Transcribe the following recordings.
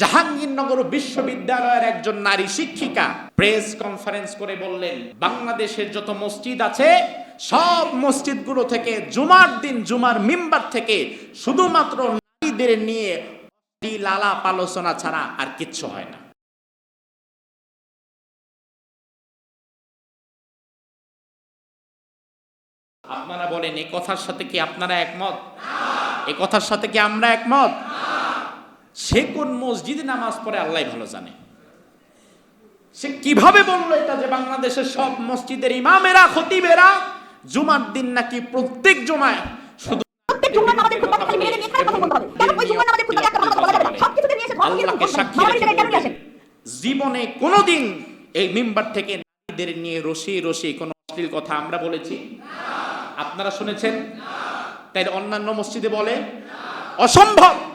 জাহাঙ্গীরনগর বিশ্ববিদ্যালয়ের একজন নারী শিক্ষিকা প্রেস কনফারেন্স করে বললেন, বাংলাদেশের যত মসজিদ আছে, সব মসজিদগুলো থেকে জুমার দিন জুমার মিম্বার থেকে শুধুমাত্র নারীদের নিয়ে অশ্লীল আলাপ আলোচনা ছাড়া আর কিচ্ছু হয় না। আপনারা বলেন এই কথার সাথে কি আপনারা একমত? এই কথার সাথে কি আমরা একমত? সে কোন মসজিদে নামাজ পড়ে আল্লাহ ভালো জানে। সে কীভাবে বলল এটা যে বাংলাদেশের সব মসজিদের ইমামেরা খতিবেরা জুমার দিন নাকি প্রত্যেক জুমায় শুধু আল্লাহকে সাক্ষী জীবনে কোনোদিন এই মেম্বার থেকে নারীদের নিয়ে রসি রসি কোনো অশ্লীল কথা আমরা বলেছি? আপনারা শুনেছেন? তাই অন্যান্য মসজিদে বলে? অসম্ভব!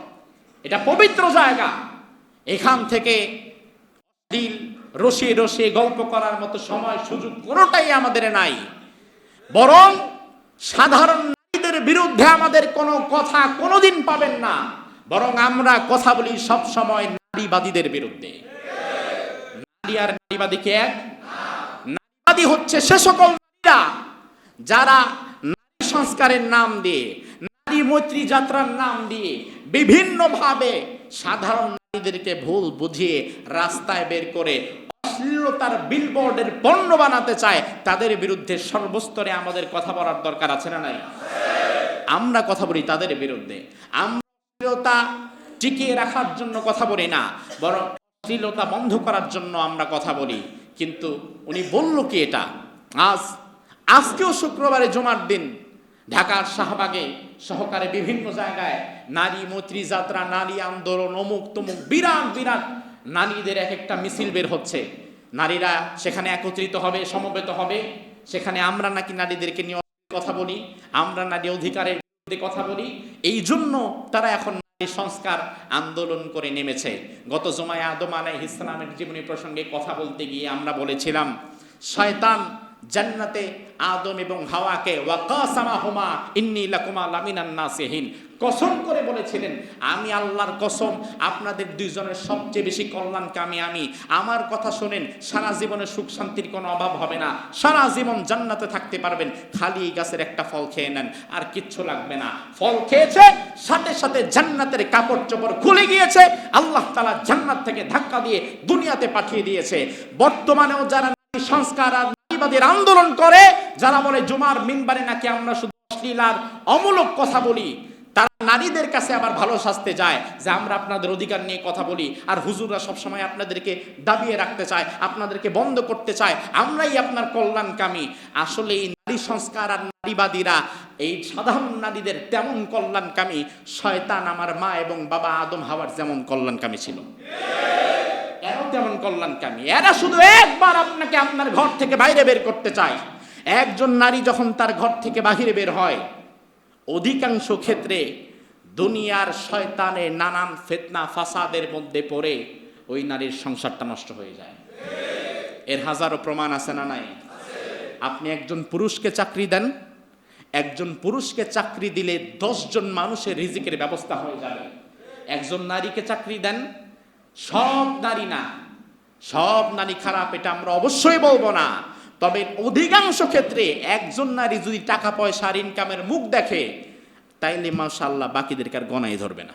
এটা পবিত্র জায়গা। এখান থেকে অশ্লীল রসে রসে গল্প করার মতো সময় সুযোগ কোনোটাই আমাদের নাই। বরং সাধারণ নারীদের বিরুদ্ধে আমাদের কোনো কথা কোনোদিন পাবেন না। বরং আমরা কথা বলি সব সময় নারীবাদীদের বিরুদ্ধে। নারী আর নারীবাদী কে এক? নারীবাদী হচ্ছে সে সকল নারীরা যারা নারী সংস্কারের নাম দিয়ে, নারী মৈত্রী যাত্রার নাম দিয়ে বিভিন্নভাবে সাধারণ নারীদেরকে ভুল বুঝিয়ে রাস্তায় বের করে অশ্লীলতার বিলবোর্ডের পণ্য বানাতে চায়, তাদের বিরুদ্ধে সর্বস্তরে আমাদের কথা বলার দরকার আছে না নাই? আমরা কথা বলি তাদের বিরুদ্ধে। আমরা টিকিয়ে রাখার জন্য কথা বলি না, বরং অশ্লীলতা বন্ধ করার জন্য আমরা কথা বলি। কিন্তু উনি বলল কি এটা? আজ, আজকেও শুক্রবারে জমার দিন ঢাকার শাহবাগে সহকারে বিভিন্ন জায়গায় নারী মৈত্রী যাত্রা, নারী আন্দোলন, অমুক তমুক, বিরাট বিরাট নারীদের এক একটা মিছিল বের হচ্ছে। নারীরা সেখানে একত্রিত হবে, সমবেত হবে। সেখানে আমরা নাকি নারীদেরকে নিয়ে কথা বলি, আমরা নারী অধিকারের কথা বলি। এই জন্য তারা এখন নারী সংস্কার আন্দোলন করে নেমেছে। গত জমায় আদম আলাই ইসলামের জীবনী প্রসঙ্গে কথা বলতে গিয়ে আমরা বলেছিলাম, শয়তান জান্নাতে আদম এবং হাওয়াকে, ওয়াকাসামাহুমা ইন্নী লাকুমা লামিনান নাসিহিন। কসম করে বলেছিলেন, আমি আল্লাহর কসম, আপনাদের দুইজনের সবচেয়ে বেশি কল্যাণকামী আমি। আমার কথা শোনেন, সারা জীবনে সুখ শান্তির কোনো অভাব হবে না। সারা জীবন জান্নাতে থাকতে পারবেন, খালি এই গাছের একটা ফল খেয়ে নেন, আর কিচ্ছু লাগবে না। ফল খেয়েছে, সাথে সাথে জান্নাতের কাপড় চোপড় খুলে গিয়েছে। আল্লাহ তালা জান্নাত থেকে ধাক্কা দিয়ে দুনিয়াতে পাঠিয়ে দিয়েছে। বর্তমানেও যারা সংস্কার আর নারীবাদীর আন্দোলন করে, যারা বলে জুমার মিম্বারে নাকি আমরা শুধু অশ্লীল আর অমূলক কথা বলি, তারা নারীদের কাছে আবার ভালো শাস্তে যায় যে আমরা আপনাদের অধিকার নিয়ে কথা বলি, আর হুজুররা সবসময় আপনাদেরকে দাবিয়ে রাখতে চায়, আপনাদেরকে বন্ধ করতে চায়, আমরাই আপনার কল্যাণকামী। আসলে এই নারী সংস্কার আর নারীবাদীরা, এই সাধারণ নারীদের তেমন কল্যাণকামী, শয়তান আমার মা এবং বাবা আদম হাওয়ার যেমন কল্যাণকামী ছিল। এরাও তেমন কল্যাণকামী এরা শুধু একবার আপনাকে আপনার ঘর থেকে বাইরে বের করতে চায়। একজন নারী যখন তার ঘর থেকে বাহিরে বের হয়, অধিকাংশ ক্ষেত্রে দুনিয়ার শয়তানে নানান ফেতনা, ফাসাদের মধ্যে পড়ে ওই নারীর সংসারটা নষ্ট হয়ে যায়। এর হাজারো প্রমাণ আছে না নাই? আপনি একজন পুরুষকে চাকরি দেন, একজন পুরুষকে চাকরি দিলে দশজন মানুষের রিজিকের ব্যবস্থা হয়ে যাবে। একজন নারীকে চাকরি দেন সব নারী না, সব নারী খারাপ, এটা আমরা অবশ্যই বলব না। তবে অধিকাংশ ক্ষেত্রে একজন নারী যদি টাকা পয়সার ইনকামের মুখ দেখে, তাইলে মাশাল্লাহ বাকিদেরকে আর গনাই ধরবে না।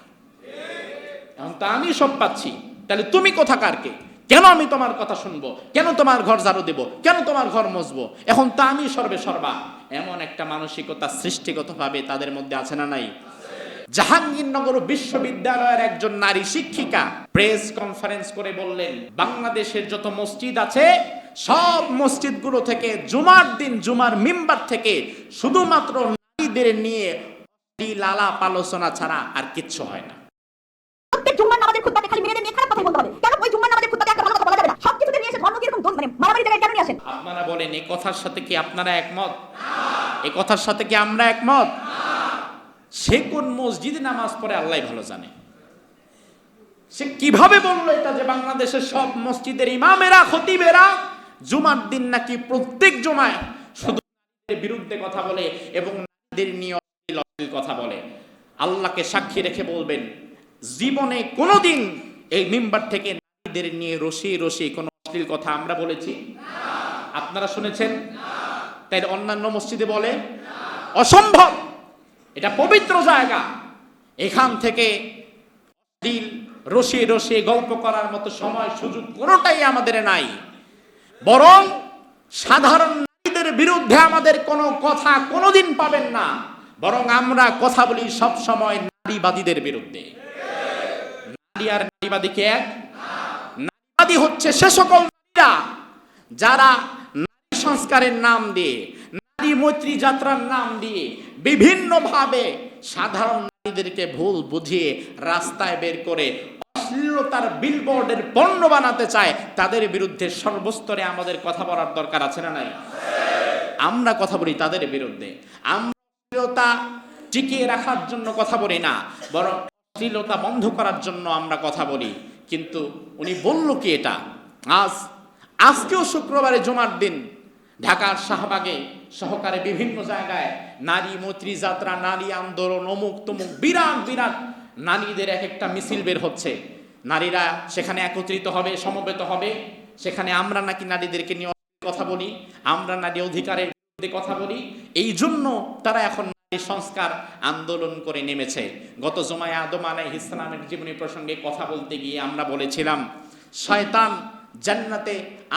এখন তা আমি সব পাচ্ছি। তাহলে তুমি কোথাকার কে কেন আমি তোমার কথা শুনব? কেন তোমার ঘর ঝাড়ু দেব? কেন তোমার ঘর মজবো? এখন তা আমি সর্বে সর্বা। এমন একটা মানসিকতা সৃষ্টিগতভাবে তাদের মধ্যে আছে না নাই? জাহাঙ্গীরনগর বিশ্ববিদ্যালয়ের একজন নারী শিক্ষিকা প্রেস কনফারেন্স করে বললেন বাংলাদেশের যত মসজিদ আছে সব মসজিদগুলো থেকে জুমার দিন জুমার মিম্বার থেকে শুধুমাত্র নারীদের নিয়ে আলাপ আলোচনা ছাড়া আর কিচ্ছু হয় না। প্রত্যেক জুম্মার নামাজের খুতবাকে খালি মেরে নিয়ে খারাপ কথা বলতে হবে। কেন ওই জুম্মার নামাজের খুতবাকে একটা ভালো কথা বলা যাবে না? সবকিছুতে নিয়ে এসে ধর্ম কীরকম মানে মারামারি জায়গায় কেন নিয়ে আসেন? আপনারা বলেন এই কথার সাথে কি আপনারা একমত? এই কথার সাথে কি আমরা একমত? সে কোন মসজিদে নামাজ পড়ে আল্লাহ ভালো জানে। সে কীভাবে বলল এটা যে বাংলাদেশের সব মসজিদের ইমামেরা, খতিবেরা জুমার দিন নাকি প্রত্যেক জুমায় শুধু বিরুদ্ধে কথা বলে এবং নারীদের নিয়ে কথা বলে। আল্লাহকে সাক্ষী রেখে বলবেন, জীবনে কোনোদিন এই মেম্বার থেকে নারীদের নিয়ে রসি রসি কোনো অশ্লীল কথা আমরা বলেছি? আপনারা শুনেছেন? তাই অন্যান্য মসজিদে বলে? অসম্ভব! এটা পবিত্র জায়গা। এখান থেকে দিল রসে রসে গল্প করার মতো সময়, সুযোগ কোনোটাই আমাদের নাই। বরং সাধারণ নারীদের বিরুদ্ধে আমাদের কোনো কথা কোনোদিন পাবেন না। বরং আমরা কথা বলি সব সময় নারীবাদীদের বিরুদ্ধে। নারী আর নারীবাদীকে এক? নারীবাদী হচ্ছে সে সকল নারীরা যারা নারী সংস্কারের নাম দিয়ে মৈত্রী যাত্রার নাম দিয়ে বিভিন্নভাবে সাধারণ নারীদেরকে ভুল বুঝিয়ে রাস্তায় বের করে অশ্লীলতার বিলবোর্ডের পণ্য বানাতে চায়, তাদের বিরুদ্ধে সর্বস্তরে আমাদের কথা বলার দরকার আছে না নাই? আমরা কথা বলি তাদের বিরুদ্ধে। আমরা টিকিয়ে রাখার জন্য কথা বলি না, বরং অশ্লীলতা বন্ধ করার জন্য আমরা কথা বলি। কিন্তু উনি বলল কি এটা? আজ, আজকেও শুক্রবারে জমার দিন। ঢাকার শাহবাগে সহকারে বিভিন্ন জায়গায় নারী মৈত্রী যাত্রা, নারী আন্দোলন, অমুক তমুক, বিরাট বিরাট নারীদের এক একটা মিছিল বের হচ্ছে। নারীরা সেখানে একত্রিত হবে, সমবেত হবে। সেখানে আমরা নাকি নারীদেরকে নিয়ে কথা বলি, আমরা নারী অধিকারের কথা বলি। এই জন্য তারা এখন নারী সংস্কার আন্দোলন করে নেমেছে। গত জমায় আদম আলাই ইসলামের জীবনী প্রসঙ্গে কথা বলতে গিয়ে আমরা বলেছিলাম, শয়তান জান্নাতে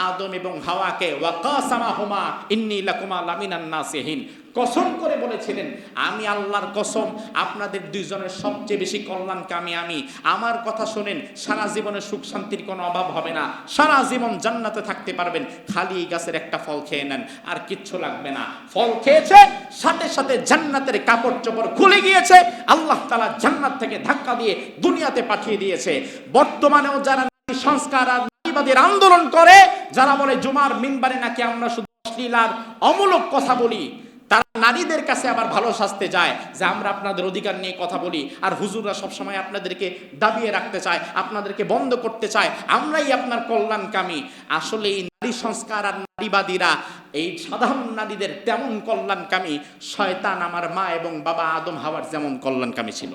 আদম এবং হাওয়াকে ওয়াকাসামা হুমা ইন্নি লাকুমা লামিনান নাসিহিন। কসম করে বলেছিলেন, আমি আল্লাহর কসম, আপনাদের দুইজনের সবচেয়ে বেশি কল্যাণকামী আমি। আমার কথা শোনেন, সারা জীবনে সুখ শান্তির কোনো অভাব হবে না। সারা জীবন জান্নাতে থাকতে পারবেন, খালি গাছের একটা ফল খেয়ে নেন, আর কিচ্ছু লাগবে না। ফল খেয়েছে, সাথে সাথে জান্নাতের কাপড় চোপড় খুলে গিয়েছে, আল্লাহ তালা জান্নাত থেকে ধাক্কা দিয়ে দুনিয়াতে পাঠিয়ে দিয়েছে। বর্তমানেও যারা সংস্কার আর নারীবাদীর আন্দোলন করে, যারা বলে জুমার মিম্বারে নাকি আমরা শুধু অশ্লীল আর অমূলক কথা বলি, তারা নারীদের কাছে আবার ভালো শাস্তে যায় যে আমরা আপনাদের অধিকার নিয়ে কথা বলি। আর হুজুররা সবসময় আপনাদেরকে দাবিয়ে রাখতে চায়, আপনাদেরকে বন্ধ করতে চায়। আমরাই আপনার কল্যাণকামী। আসলে এই নারী সংস্কার আর নারীবাদীরা, এই সাধারণ নারীদের তেমন কল্যাণকামী। শয়তান আমার মা এবং বাবা আদম হাওয়ার যেমন কল্যাণকামী ছিল।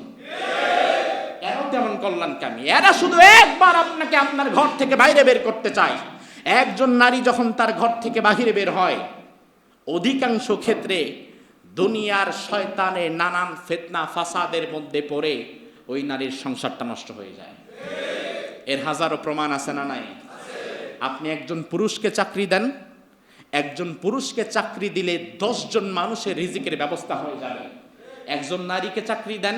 এরাও তেমন কল্যাণকামী এরা শুধু একবার আপনাকে আপনার ঘর থেকে বাইরে বের করতে চায়। একজন নারী যখন তার ঘর থেকে বাহিরে বের হয়, অধিকাংশ ক্ষেত্রে দুনিয়ার শয়তানে নানান ফেতনা, ফাসাদের মধ্যে পড়ে ওই নারীর সংসারটা নষ্ট হয়ে যায়। এর হাজারো প্রমাণ আছে না নাই? আপনি একজন পুরুষকে চাকরি দেন, একজন পুরুষকে চাকরি দিলে দশজন মানুষের রিজিকের ব্যবস্থা হয়ে যাবে। একজন নারীকে চাকরি দেন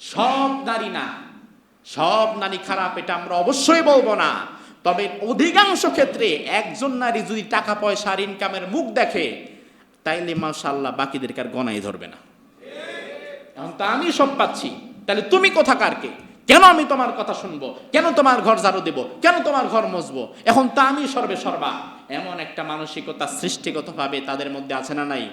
সব নারী না, সব নারী খারাপ, এটা আমরা অবশ্যই বলব না। তবে অধিকাংশ ক্ষেত্রে একজন নারী যদি টাকা পয়সার ইনকামের মুখ দেখে, তাইলে মাশাল্লাহ বাকিদেরকে আর গনাই ধরবে না। এখন তো আমি সব পাচ্ছি তাহলে তুমি কোথাকার কে কেন আমি তোমার কথা শুনব? কেন তোমার ঘর ঝাড়ু দেব? কেন তোমার ঘর মজবো? এখন তো আমি সর্বে সর্বা। এমন একটা মানসিকতা সৃষ্টিগতভাবে তাদের মধ্যে আছে না নাই?